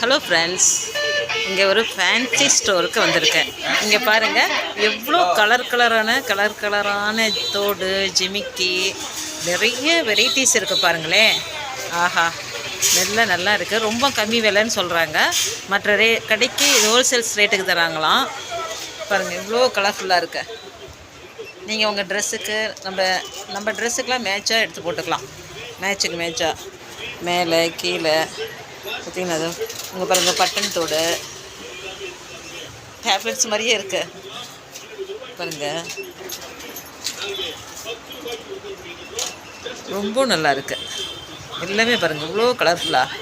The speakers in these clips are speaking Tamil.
ஹலோ ஃப்ரெண்ட்ஸ் இங்கே ஒரு ஃபேன்சி ஸ்டோருக்கு வந்திருக்கேன். இங்கே பாருங்கள் எவ்வளோ கலர் கலரான கலர் கலரான தோடு ஜிமிக்கி நிறைய வெரைட்டிஸ் இருக்குது பாருங்களேன். ஆஹா நல்ல நல்லா இருக்குது ரொம்ப கம்மி விலைன்னு சொல்கிறாங்க மற்ற ரே கடைக்கு ஹோல்சேல்ஸ் ரேட்டுக்கு தராங்களாம். பாருங்கள் இவ்வளோ கலர்ஃபுல்லாக இருக்கு. நீங்கள் உங்கள் ட்ரெஸ்ஸுக்கு நம்ம நம்ம ட்ரெஸ்ஸுக்கெலாம் மேட்சாக எடுத்து போட்டுக்கலாம். மேட்சுக்கு மேட்சாக மேலே கீழே. பார்த்தீங்களா அது உங்கள் பாருங்கள் பட்டன் தோடு. டேப்லெட்ஸ் மாதிரியே இருக்கு. பாருங்க. ரொம்ப நல்லா இருக்கு. எல்லாமே பாருங்க இவ்வளோ கலர்ஃபுல்லாக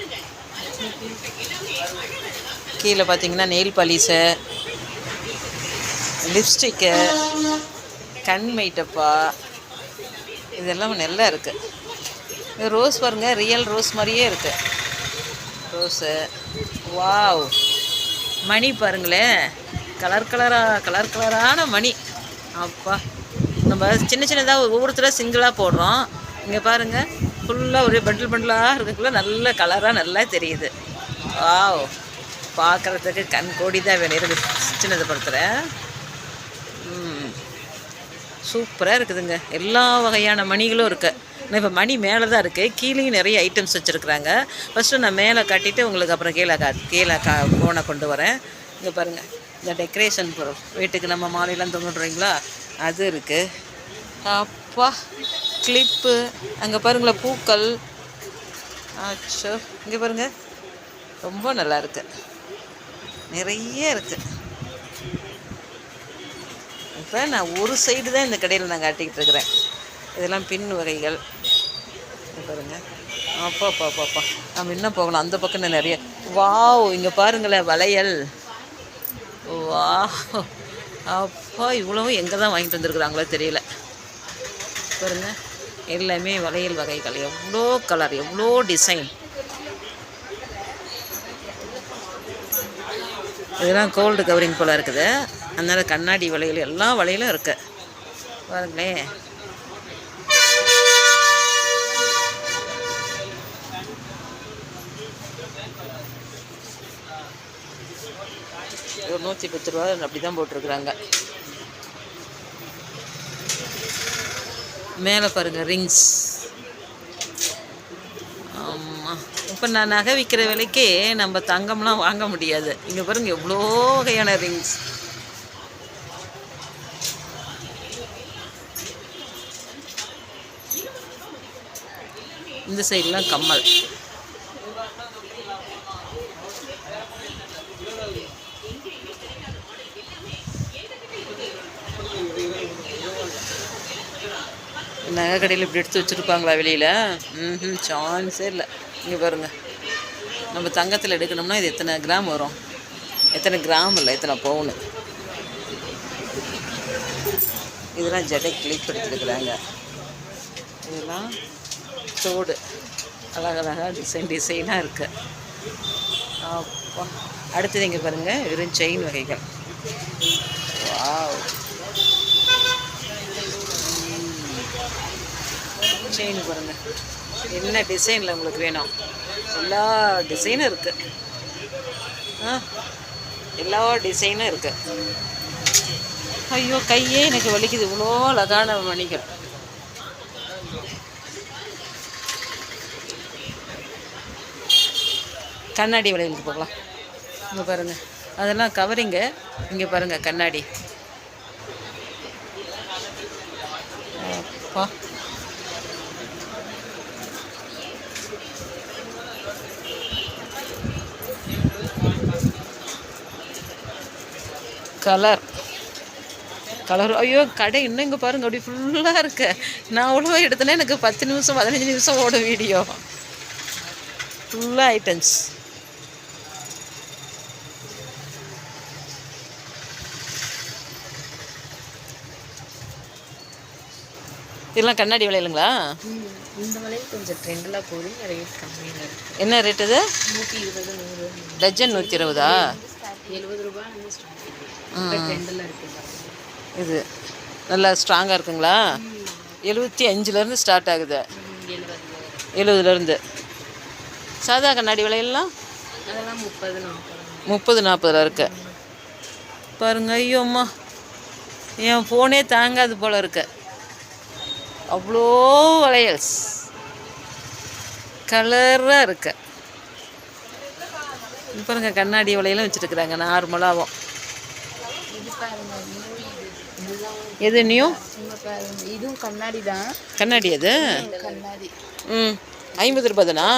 கீழே பார்த்தீங்கன்னா நெயில் பாலிஷு லிப்ஸ்டிக்கு கண் மைட்டப்பா இதெல்லாம் நல்லா இருக்குது இது ரோஸ் பாருங்கள் ரியல் ரோஸ் மாதிரியே இருக்குது ரோஸு வாவ். மணி பாருங்களேன். கலர் கலராக கலர் கலரான மணி. அப்பா. நம்ம சின்ன சின்னதாக ஒவ்வொருத்தராக சிங்கிளாக போடுறோம். இங்கே பாருங்கள் ஃபுல்லாக ஒரே பண்டில் பண்டிலாக இருக்கக்குள்ள நல்ல கலராக நல்லா தெரியுது. வாவ். பார்க்குறதுக்கு கண் கோடி தான் வேணும் இருக்குது சின்னதை படத்தில் ம். சூப்பராக இருக்குதுங்க. எல்லா வகையான மணிகளும் இருக்குது நான் இப்போ மணி மேலே தான் இருக்குது கீழேயும் நிறைய ஐட்டம்ஸ் வச்சுருக்குறாங்க. ஃபஸ்ட்டு நான் மேலே காட்டிட்டு உங்களுக்கு அப்புறம் கீழே கா கீழே கா ஃபோனை கொண்டு வரேன். இங்கே பாருங்கள் இந்த டெக்கரேஷன் பொருள். வீட்டுக்கு நம்ம மாலையெல்லாம் தொங்கிடுறீங்களா அது இருக்குது அப்பா கிளிப்பு அங்கே பாருங்களேன் பூக்கள். ஆச்சோ இங்கே பாருங்கள் ரொம்ப நல்லா இருக்குது நிறைய இருக்குது இப்போ நான் ஒரு சைடு தான் இந்த கடையில் நான் காட்டிக்கிட்டு இருக்கிறேன். இதெல்லாம் பின் வகைகள். பாருங்கள் பாருங்க. அப்பா அப்பா பாப்பா நம்ம இன்னும் போகலாம். அந்த பக்கம் நிறைய. வாவ் இங்கே பாருங்களேன் வளையல். வா அப்பா இவ்வளவும் எங்கே தான் வாங்கிட்டு வந்துருக்குறாங்களோ தெரியல. பாருங்க. எல்லாமே வளையல் வகைகள். எவ்வளோ கலர் எவ்வளோ டிசைன் இதெல்லாம் கோல்டு கவரிங் போல் இருக்குது. அதனால் கண்ணாடி வளையல் எல்லா வளையலும் இருக்குது பாருங்களேன். ஒரு நூற்றி பத்து ரூபா அப்படி தான் போட்டிருக்குறாங்க. மேலே பாருங்க ரிங்ஸ் ஆமாம் இப்போ நான் நகை விற்கிற விலைக்கே நம்ம தங்கம்லாம் வாங்க முடியாது. இங்கே பாருங்கள் எவ்வளோ வகையான ரிங்ஸ் இந்த சைட்லாம் கம்மல். நகை கடையில் இப்படி எடுத்து வச்சுருப்பாங்களா வெளியில்? ம் சான்ஸே இல்லை. இங்கே பாருங்க. நம்ம தங்கத்தில் எடுக்கணும்னா இது எத்தனை கிராம் வரும்? எத்தனை கிராம் இல்லை எத்தனை பவுனு? இதெல்லாம் ஜடை கிளிப் எடுத்துருக்குறாங்க. இதெல்லாம் தோடு. அழகழகாக டிசைன் டிசைனாக இருக்குது அப்பா. அடுத்தது இங்கே பாருங்கள் வெறும் செயின் வகைகள். வா செயின் பாருங்க. என்ன டிசைனில் உங்களுக்கு வேணும்? எல்லா டிசைனும் இருக்குது ஆ எல்லா டிசைனும் இருக்குது ஐயோ கையே எனக்கு வலிக்குது. இவ்வளோ அழகான மணிகள். கண்ணாடி வளையலுக்கு போகலாம். இங்கே பாருங்கள் அதெல்லாம் கவரிங்க இங்கே பாருங்கள் கண்ணாடி. அப்பா. கலர். கலர். ஐயோ கடை இன்னும் இங்கே பாருங்க அப்படி ஃபுல்லாக இருக்கு. நான் அவ்வளோ எடுத்தேன்னா எனக்கு பத்து நிமிஷம் பதினஞ்சு நிமிஷம் ஓடும் வீடியோ. ஃபுல்லாக ஐட்டம்ஸ் இதெல்லாம் கண்ணாடி விலையிலுங்களா? இந்த வளையல் கொஞ்சம் ட்ரெண்டெல்லாம் போகுது ரேட் கம்மியாக இருக்குது என்ன ரேட் இது? நூற்றி இருபது நூறு. டஜன் நூற்றி இருபதா? எழுபது ரூபாய் இது நல்லா ஸ்ட்ராங்காக இருக்குங்களா? எழுபத்தி அஞ்சுலேருந்து ஸ்டார்ட் ஆகுது. எழுபதுலேருந்து சாதா கண்ணாடி விலையெல்லாம்? முப்பது நாற்பது முப்பது நாற்பதுல இருக்கு. பாருங்க ஐயோ அம்மா. என் ஃபோனே தாங்காது போல இருக்கு. அவ்வளோ வளையல்ஸ் கலராக இருக்கு. பாருங்க கண்ணாடி வளையலும் வச்சுருக்குறாங்க நார்மலாகவும் இது பாருங்க நியூ இது இதுதான் எது நியூ இதுவும் கண்ணாடி தான். கண்ணாடி அது கண்ணாடி. ம் ஐம்பது ரூபாய் தானா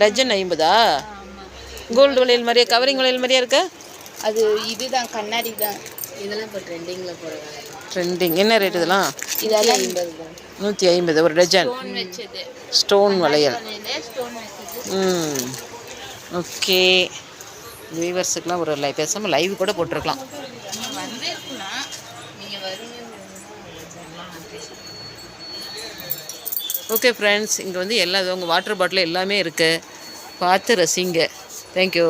டஜன் ஐம்பதா? கோல்டு வளையல் மாதிரியே கவரிங் வளையல் மாதிரியே இருக்கா? அது இதுதான் கண்ணாடி தான். இதெல்லாம் இப்போ ட்ரெண்டிங்கில் போடுறாங்க ட்ரெண்டிங் என்ன ரேட் இதெல்லாம்? இதெல்லாம் ஐம்பது நூற்றி ஐம்பது ஒரு டஜன் ஸ்டோன் வளையல். ம் ஓகே வியூவர்ஸுக்கெலாம் ஒரு லை பேசாமல் லைவ் கூட போட்டிருக்கலாம். வந்திருக்குன்னா நீங்கள் வருவீங்க. ஓகே ஃப்ரெண்ட்ஸ் இங்கே வந்து எல்லா உங்கள் வாட்டர் பாட்டில் எல்லாமே இருக்குது பார்த்து ரசிங்க. தேங்க்யூ